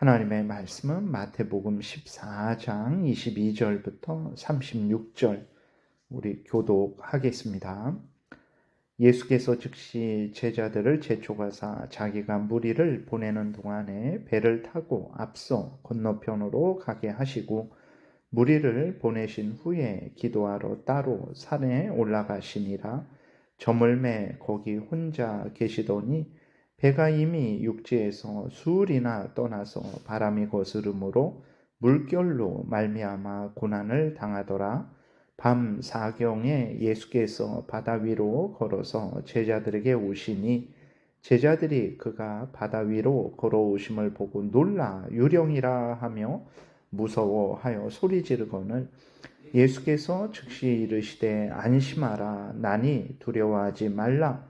하나님의 말씀은 마태복음 14장 22절부터 36절 우리 교독하겠습니다. 예수께서 즉시 제자들을 재촉하사 자기가 무리를 보내는 동안에 배를 타고 앞서 건너편으로 가게 하시고 무리를 보내신 후에 기도하러 따로 산에 올라가시니라 저물매 거기 혼자 계시더니 배가 이미 육지에서 수울이나 떠나서 바람이 거스름으로 물결로 말미암아 고난을 당하더라. 밤 사경에 예수께서 바다 위로 걸어서 제자들에게 오시니 제자들이 그가 바다 위로 걸어오심을 보고 놀라 유령이라 하며 무서워하여 소리 지르거늘 예수께서 즉시 이르시되 안심하라. 나니 두려워하지 말라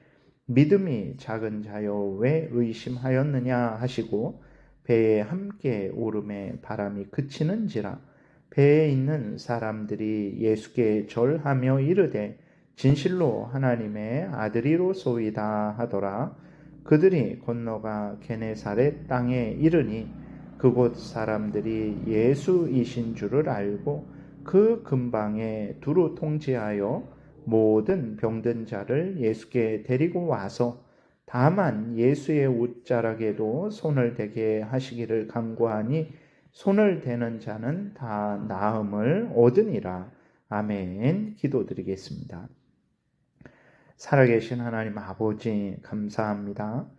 믿음이 작은 자여 왜 의심하였느냐 하시고 배에 함께 오름에 바람이 그치는지라 배에 있는 사람들이 예수께 절하며 이르되 진실로 하나님의 아들이로소이다 하더라. 그들이 건너가 게네사렛 땅에 이르니 그곳 사람들이 예수이신 줄을 알고 그 근방에 두루 통지하여 모든 병든 자를 예수께 데리고 와서 다만 예수의 옷자락에도 손을 대게 하시기를 간구하니 손을 대는 자는 다 나음을 얻으니라. 아멘. 기도드리겠습니다. 살아계신 하나님 아버지 감사합니다.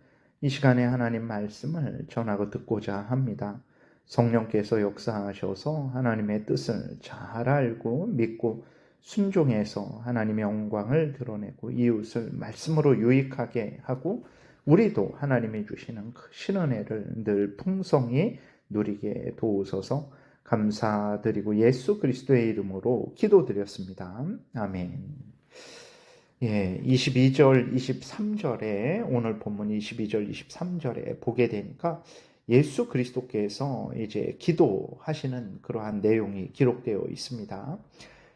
이 시간에 하나님 말씀을 전하고 듣고자 합니다. 성령께서 역사하셔서 하나님의 뜻을 잘 알고 믿고 순종해서 하나님의 영광을 드러내고 이웃을 말씀으로 유익하게 하고 우리도 하나님이 주시는 크신 은혜를 늘 풍성히 누리게 도우소서 감사드리고 예수 그리스도의 이름으로 기도드렸습니다. 아멘. 예, 22절, 23절에 오늘 본문 22절, 23절에 보게 되니까 예수 그리스도께서 이제 기도하시는 그러한 내용이 기록되어 있습니다.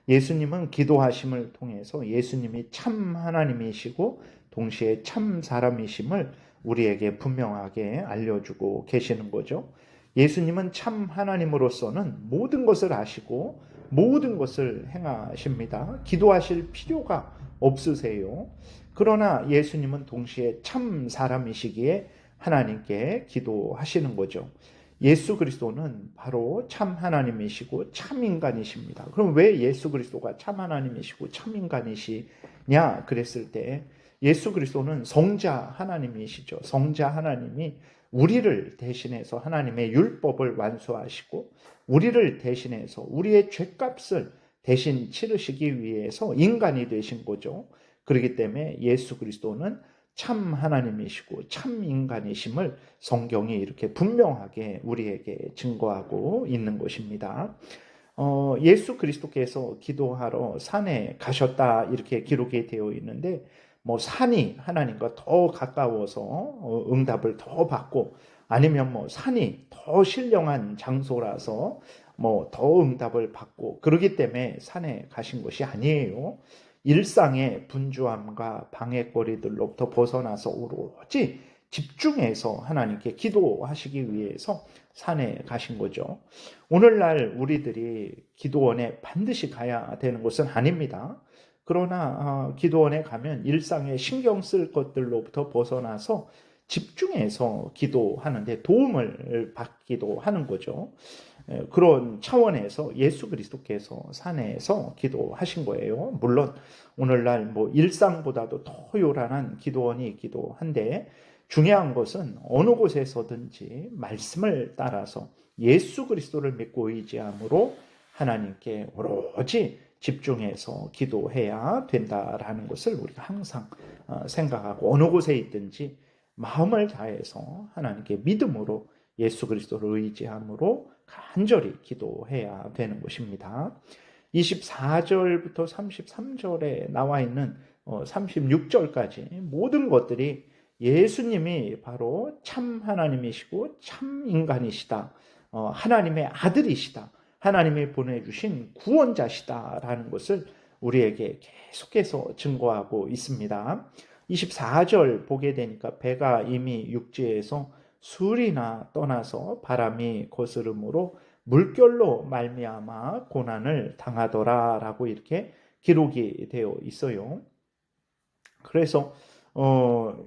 예수님은 기도하심을 통해서 예수님이 참 하나님이시고 동시에 참 사람이심을 우리에게 분명하게 알려주고 계시는 거죠. 예수님은 참 하나님으로서는 모든 것을 아시고 모든 것을 행하십니다. 기도하실 필요가 없으세요. 그러나 예수님은 동시에 참 사람이시기에 하나님께 기도하시는 거죠. 예수 그리스도는 바로 참 하나님이시고 참 인간이십니다. 그럼 왜 예수 그리스도가 참 하나님이시고 참 인간이시냐 그랬을 때 예수 그리스도는 성자 하나님이시죠. 성자 하나님이 우리를 대신해서 하나님의 율법을 완수하시고 우리를 대신해서 우리의 죄값을 대신 치르시기 위해서 인간이 되신 거죠. 그렇기 때문에 예수 그리스도는 참 하나님이시고 참 인간이심을 성경이 이렇게 분명하게 우리에게 증거하고 있는 것입니다. 어, 예수 그리스도께서 기도하러 산에 가셨다 이렇게 기록이 되어 있는데 뭐 산이 하나님과 더 가까워서 어, 응답을 더 받고 아니면 뭐 산이 더 신령한 장소라서 뭐 더 응답을 받고 그러기 때문에 산에 가신 것이 아니에요. 일상의 분주함과 방해거리들로부터 벗어나서 오로지 집중해서 하나님께 기도하시기 위해서 산에 가신 거죠. 오늘날 우리들이 기도원에 반드시 가야 되는 것은 아닙니다. 그러나 어, 기도원에 가면 일상에 신경 쓸 것들로부터 벗어나서 집중해서 기도하는데 도움을 받기도 하는 거죠. 그런 차원에서 예수 그리스도께서 산에서 기도하신 거예요. 물론 오늘날 뭐 일상보다도 더 요란한 기도원이 있기도 한데 중요한 것은 어느 곳에서든지 말씀을 따라서 예수 그리스도를 믿고 의지함으로 하나님께 오로지 집중해서 기도해야 된다라는 것을 우리가 항상 어, 생각하고 어느 곳에 있든지 마음을 다해서 하나님께 믿음으로 예수 그리스도를 의지함으로 간절히 기도해야 되는 것입니다. 24절부터 33절에 나와 있는 36절까지 어, 모든 것들이 예수님이 바로 참 하나님이시고 참 인간이시다. 어, 하나님의 아들이시다. 하나님이 보내주신 구원자시다라는 것을 우리에게 계속해서 증거하고 있습니다. 24절 보게 되니까 배가 이미 육지에서 술이나 떠나서 바람이 거스름으로 물결로 말미암아 고난을 당하더라라고 이렇게 기록이 되어 있어요. 그래서 어,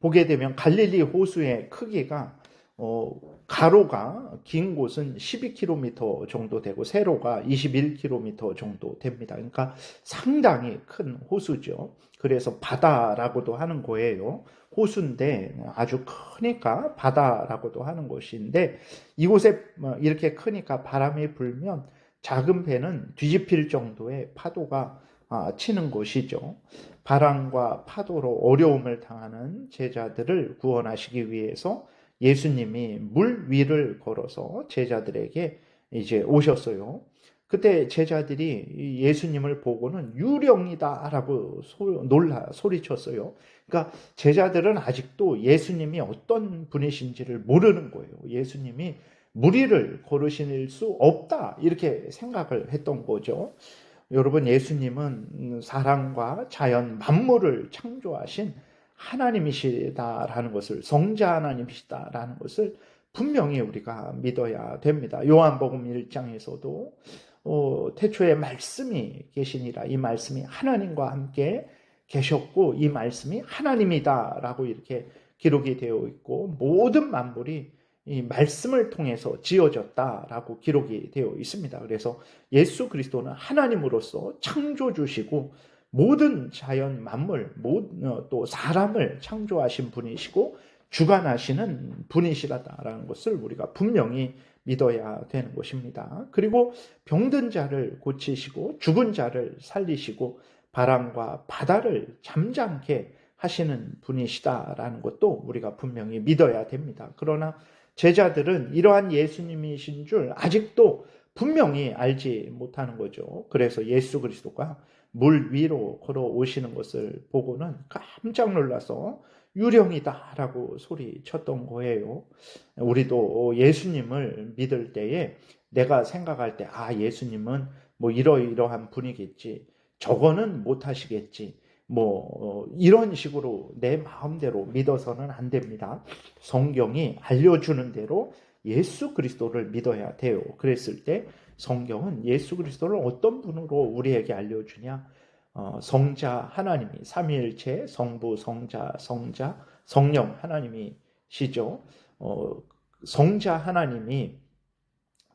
보게 되면 갈릴리 호수의 크기가 어, 가로가 긴 곳은 12km 정도 되고 세로가 21km 정도 됩니다. 그러니까 상당히 큰 호수죠. 그래서 바다라고도 하는 거예요. 호수인데 아주 크니까 바다라고도 하는 곳인데 이곳에 뭐 이렇게 크니까 바람이 불면 작은 배는 뒤집힐 정도의 파도가 아, 치는 곳이죠. 바람과 파도로 어려움을 당하는 제자들을 구원하시기 위해서 예수님이 물 위를 걸어서 제자들에게 이제 오셨어요. 그때 제자들이 예수님을 보고는 유령이다라고 놀라 소리쳤어요. 그러니까 제자들은 아직도 예수님이 어떤 분이신지를 모르는 거예요. 예수님이 무리를 걸으실 수 없다 이렇게 생각을 했던 거죠. 여러분 예수님은 사랑과 자연 만물을 창조하신 하나님이시다라는 것을 성자 하나님이시다라는 것을 분명히 우리가 믿어야 됩니다. 요한복음 1장에서도 어, 태초에 말씀이 계시니라 이 말씀이 하나님과 함께 계셨고 이 말씀이 하나님이다라고 이렇게 기록이 되어 있고 모든 만물이 이 말씀을 통해서 지어졌다라고 기록이 되어 있습니다. 그래서 예수 그리스도는 하나님으로서 창조주시고 모든 자연 만물, 어, 또 사람을 창조하신 분이시고 주관하시는 분이시라는 것을 우리가 분명히 믿어야 되는 것입니다. 그리고 병든 자를 고치시고 죽은 자를 살리시고 바람과 바다를 잠잠케 하시는 분이시다라는 것도 우리가 분명히 믿어야 됩니다. 그러나 제자들은 이러한 예수님이신 줄 아직도 분명히 알지 못하는 거죠. 그래서 예수 그리스도가 물 위로 걸어 오시는 것을 보고는 깜짝 놀라서 유령이다라고 소리쳤던 거예요. 우리도 예수님을 믿을 때에 내가 생각할 때, 아, 예수님은 뭐 이러이러한 분이겠지. 저거는 못하시겠지. 뭐, 어, 이런 식으로 내 마음대로 믿어서는 안 됩니다. 성경이 알려주는 대로 예수 그리스도를 믿어야 돼요. 그랬을 때 성경은 예수 그리스도를 어떤 분으로 우리에게 알려주냐? 어, 성자 하나님이 삼위일체 성부 성자 성자 성령 하나님이시죠. 어, 성자 하나님이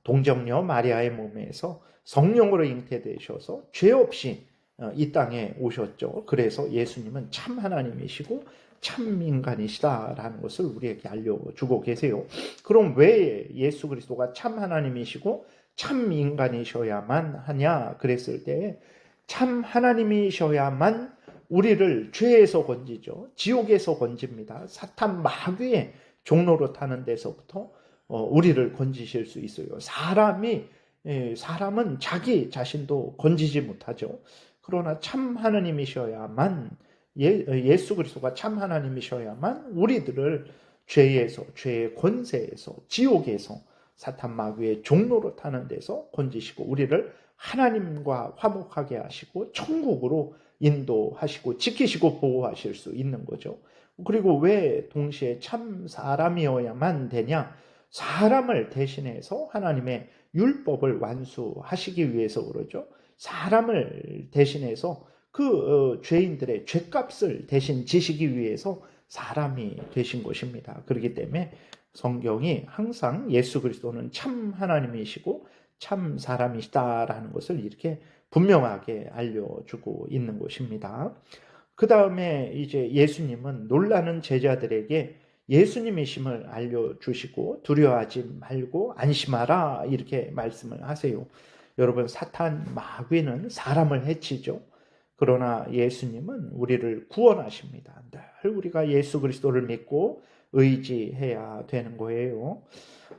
동정녀 마리아의 몸에서 성령으로 잉태되셔서 죄 없이 어, 이 땅에 오셨죠. 그래서 예수님은 참 하나님이시고 참 인간이시다라는 것을 우리에게 알려주고 계세요. 그럼 왜 예수 그리스도가 참 하나님이시고 참 인간이셔야만 하냐 그랬을 때 참 하나님이셔야만 우리를 죄에서 건지죠. 지옥에서 건집니다. 사탄 마귀의 종로로 타는 데서부터 어, 우리를 건지실 수 있어요. 사람이 예, 사람은 자기 자신도 건지지 못하죠. 그러나 참 하나님이셔야만 예, 수 그리스도가 참 하나님이셔야만 우리들을 죄에서 죄의 권세에서 지옥에서 사탄 마귀의 종로로 타는 데서 건지시고 우리를 하나님과 화목하게 하시고 천국으로 인도하시고 지키시고 보호하실 수 있는 거죠. 그리고 왜 동시에 참 사람이어야만 되냐? 사람을 대신해서 하나님의 율법을 완수하시기 위해서 그러죠. 사람을 대신해서 그 어, 죄인들의 죄값을 대신 지시기 위해서 사람이 되신 것입니다. 그렇기 때문에 성경이 항상 예수 그리스도는 참 하나님이시고 참 사람이시다라는 것을 이렇게 분명하게 알려주고 있는 것입니다. 그 다음에 이제 예수님은 놀라는 제자들에게 예수님이심을 알려주시고 두려워하지 말고 안심하라 이렇게 말씀을 하세요. 여러분 사탄 마귀는 사람을 해치죠. 그러나 예수님은 우리를 구원하십니다. 늘 우리가 예수 그리스도를 믿고 의지해야 되는 거예요.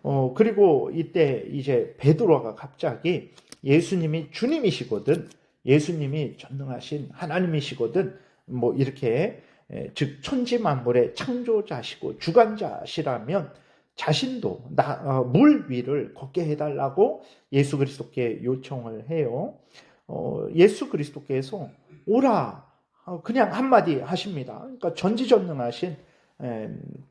어, 그리고 이때 이제 베드로가 갑자기 예수님이 주님이시거든, 예수님이 전능하신 하나님이시거든, 뭐 이렇게 에, 즉 천지 만물의 창조자시고 주관자시라면 자신도 나, 어, 물 위를 걷게 해달라고 예수 그리스도께 요청을 해요. 어, 예수 그리스도께서 오라 어, 그냥 한마디 하십니다. 그러니까 전지전능하신 에,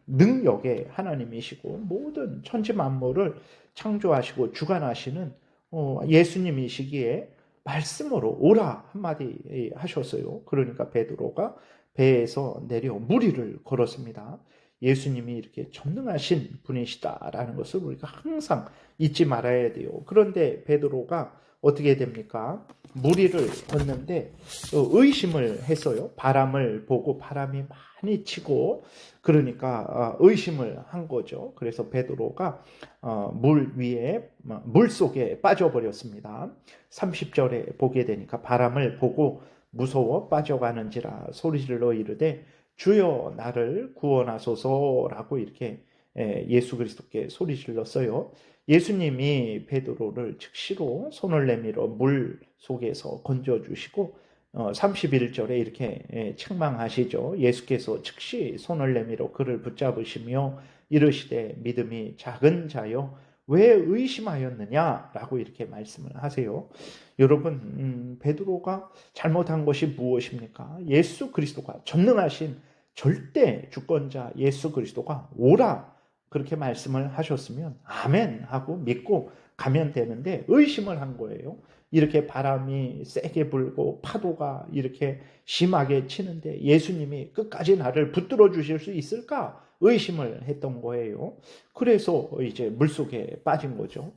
능력의 하나님이시고 모든 천지 만물을 창조하시고 주관하시는 어, 예수님이시기에 말씀으로 오라 한마디 하셨어요. 그러니까 베드로가 배에서 내려 무리를 걸었습니다. 예수님이 이렇게 전능하신 분이시다라는 것을 우리가 항상 잊지 말아야 돼요. 그런데 베드로가 어떻게 됩니까? 무리를 걷는데 의심을 했어요. 바람을 보고 바람이 많이 치고 그러니까 어, 의심을 한 거죠. 그래서 베드로가 어, 물 위에 어, 물 속에 빠져버렸습니다. 30절에 보게 되니까 바람을 보고 무서워 빠져가는지라 소리질러 이르되 주여 나를 구원하소서라고 이렇게 예수 그리스도께 소리 질렀어요. 예수님이 베드로를 즉시로 손을 내밀어 물 속에서 건져 주시고 31절에 이렇게 책망하시죠. 예수께서 즉시 손을 내밀어 그를 붙잡으시며 이르시되 믿음이 작은 자여 왜 의심하였느냐라고 이렇게 말씀을 하세요. 여러분 음, 베드로가 잘못한 것이 무엇입니까? 예수 그리스도가 전능하신 절대 주권자 예수 그리스도가 오라 그렇게 말씀을 하셨으면 아멘 하고 믿고 가면 되는데 의심을 한 거예요. 이렇게 바람이 세게 불고 파도가 이렇게 심하게 치는데 예수님이 끝까지 나를 붙들어 주실 수 있을까? 의심을 했던 거예요. 그래서 이제 물속에 빠진 거죠.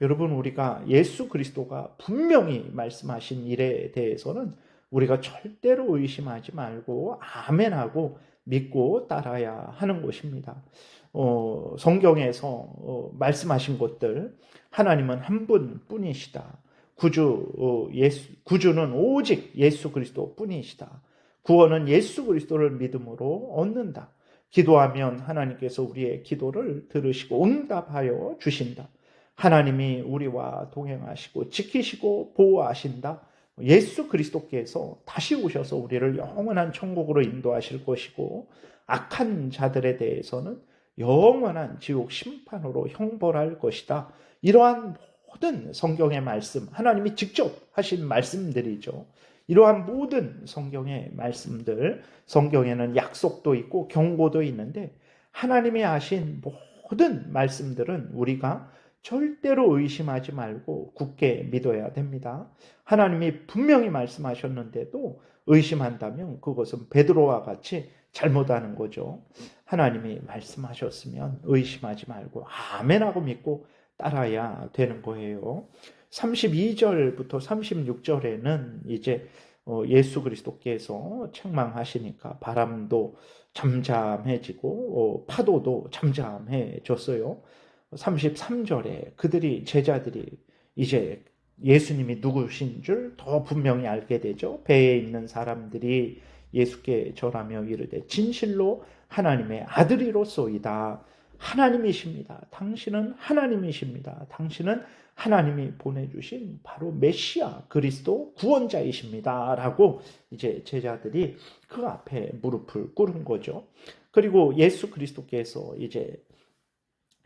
여러분, 우리가 예수 그리스도가 분명히 말씀하신 일에 대해서는 우리가 절대로 의심하지 말고 아멘하고 믿고 따라야 하는 것입니다. 어, 성경에서 어, 말씀하신 것들 하나님은 한 분뿐이시다. 구주 어, 예수 구주는 오직 예수 그리스도 뿐이시다. 구원은 예수 그리스도를 믿음으로 얻는다. 기도하면 하나님께서 우리의 기도를 들으시고 응답하여 주신다. 하나님이 우리와 동행하시고 지키시고 보호하신다. 예수 그리스도께서 다시 오셔서 우리를 영원한 천국으로 인도하실 것이고 악한 자들에 대해서는 영원한 지옥 심판으로 형벌할 것이다. 이러한 모든 성경의 말씀, 하나님이 직접 하신 말씀들이죠. 이러한 모든 성경의 말씀들, 성경에는 약속도 있고 경고도 있는데 하나님이 하신 모든 말씀들은 우리가 절대로 의심하지 말고 굳게 믿어야 됩니다. 하나님이 분명히 말씀하셨는데도 의심한다면 그것은 베드로와 같이 잘못하는 거죠. 하나님이 말씀하셨으면 의심하지 말고 아멘하고 믿고 따라야 되는 거예요. 32절부터 36절에는 이제 어, 예수 그리스도께서 책망하시니까 바람도 잠잠해지고 어, 파도도 잠잠해졌어요. 33절에 그들이 제자들이 이제 예수님이 누구신 줄 더 분명히 알게 되죠. 배에 있는 사람들이 예수께 절하며 이르되 진실로 하나님의 아들이로소이다. 하나님이십니다. 당신은 하나님이십니다. 당신은 하나님이 보내주신 바로 메시아 그리스도 구원자이십니다. 라고 이제 제자들이 그 앞에 무릎을 꿇은 거죠. 그리고 예수 그리스도께서 이제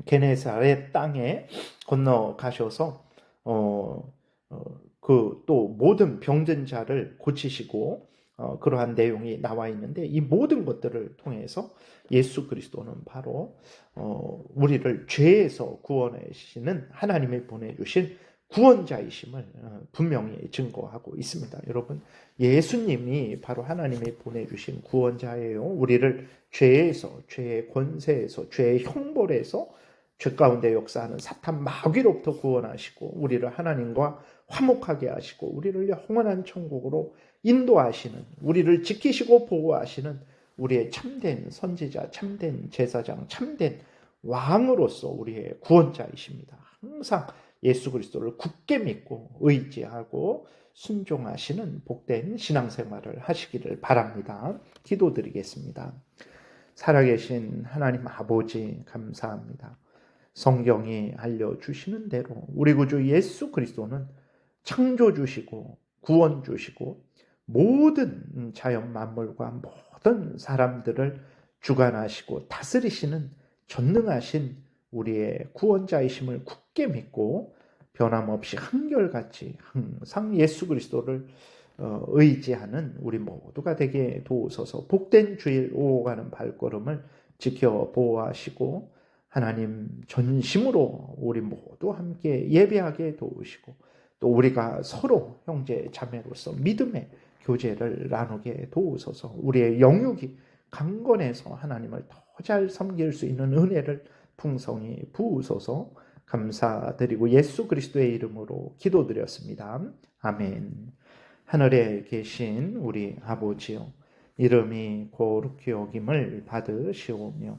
게네사렛 땅에 건너가셔서 어, 어, 그 또 모든 병든 자를 고치시고 어, 그러한 내용이 나와 있는데 이 모든 것들을 통해서 예수 그리스도는 바로 어, 우리를 죄에서 구원하시는 하나님이 보내주신 구원자이심을 어, 분명히 증거하고 있습니다. 여러분, 예수님이 바로 하나님이 보내주신 구원자예요. 우리를 죄에서, 죄의 권세에서, 죄의 형벌에서 죄 가운데 역사하는 사탄 마귀로부터 구원하시고 우리를 하나님과 화목하게 하시고 우리를 영원한 천국으로 인도하시는 우리를 지키시고 보호하시는 우리의 참된 선지자, 참된 제사장, 참된 왕으로서 우리의 구원자이십니다. 항상 예수 그리스도를 굳게 믿고 의지하고 순종하시는 복된 신앙생활을 하시기를 바랍니다. 기도드리겠습니다. 살아계신 하나님 아버지 감사합니다. 성경이 알려주시는 대로 우리 구주 예수 그리스도는 창조 주시고 구원 주시고 모든 자연 만물과 모든 사람들을 주관하시고 다스리시는 전능하신 우리의 구원자이심을 굳게 믿고 변함없이 한결같이 항상 예수 그리스도를 어, 의지하는 우리 모두가 되게 도우소서. 복된 주일 오가는 발걸음을 지켜 보호하시고 하나님 전심으로 우리 모두 함께 예배하게 도우시고 또 우리가 서로 형제 자매로서 믿음의 교제를 나누게 도우소서 우리의 영육이 강건해서 하나님을 더 잘 섬길 수 있는 은혜를 풍성히 부으소서 감사드리고 예수 그리스도의 이름으로 기도드렸습니다. 아멘. 하늘에 계신 우리 아버지요 이름이 거룩히 여김을 받으시오며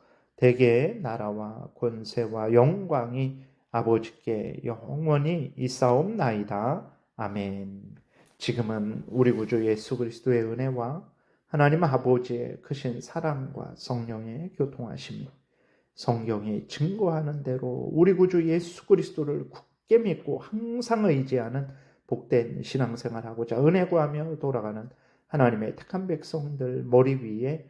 대개 나라와 권세와 영광이 아버지께 영원히 있사옵나이다. 아멘. 지금은 우리 구주 예수 그리스도의 은혜와 하나님 아버지의 크신 사랑과 성령의 교통하심이 성경이 증거하는 대로 우리 구주 예수 그리스도를 굳게 믿고 항상 의지하는 복된 신앙생활하고자 은혜 구하며 돌아가는 하나님의 택한 백성들 머리 위에